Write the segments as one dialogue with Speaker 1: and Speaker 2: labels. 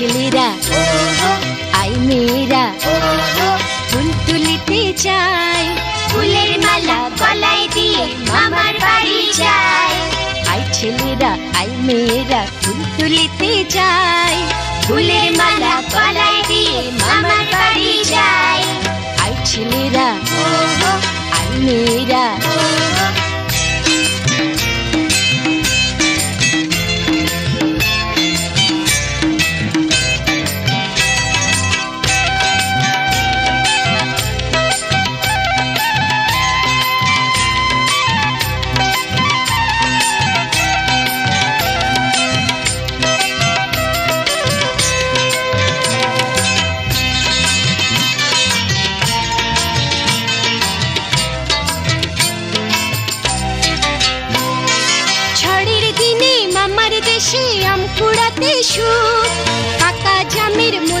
Speaker 1: ছেলেরা আই মেয়েরা তুলিতে চায়
Speaker 2: ফুলের মালা গলায় দিয়ে মামার বাড়ি যায়
Speaker 1: আই ছেলেরা আই মেয়েরা ফুল তুলিতে চায়
Speaker 2: ফুলের মালা গলায়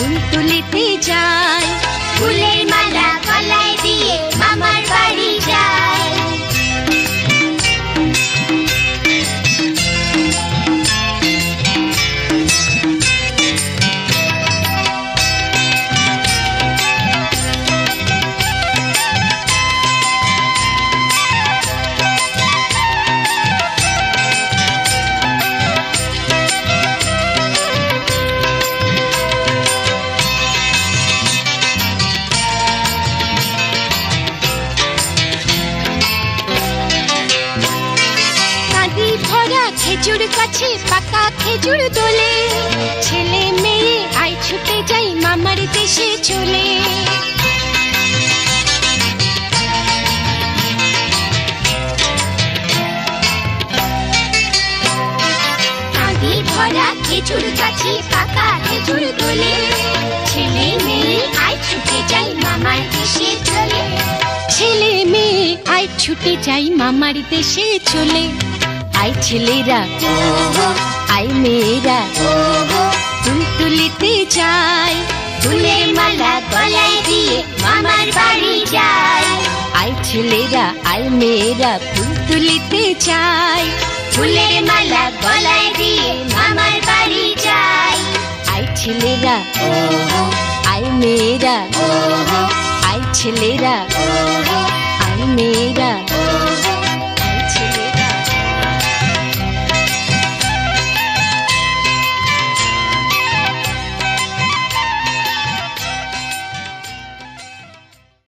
Speaker 1: ফুল তুলিতে যায়।
Speaker 2: ফুলের মালা গলায় দিয়ে
Speaker 1: খেজুর কাছে পাকা খেজুর দোলে ছেলে মেয়ে আই ছুটে যাই মামার দেশে চলে।
Speaker 2: ভরা খেজুর গাছে পাকা খেজুর দোলে ছেলে মেয়ে, আয় ছুটে যাই মামার দেশে চলে।
Speaker 1: ছেলে মেয়ে আই ছুটে যাই মামার দেশে চলে। আই ছেলেরা আই মেয়েরা ফুল তুলিতে যায়
Speaker 2: ফুলের মালা গলায় দিয়ে মামার বাড়ি যায়
Speaker 1: আই ছেলেরা আই মেয়েরা ফুল তুলিতে চায়
Speaker 2: ফুলের মালা গলায় দিয়ে মামার বাড়ি যায়
Speaker 1: আই ছেলেরা আই মেয়েরা আই ছেলেরা আই মেয়েরা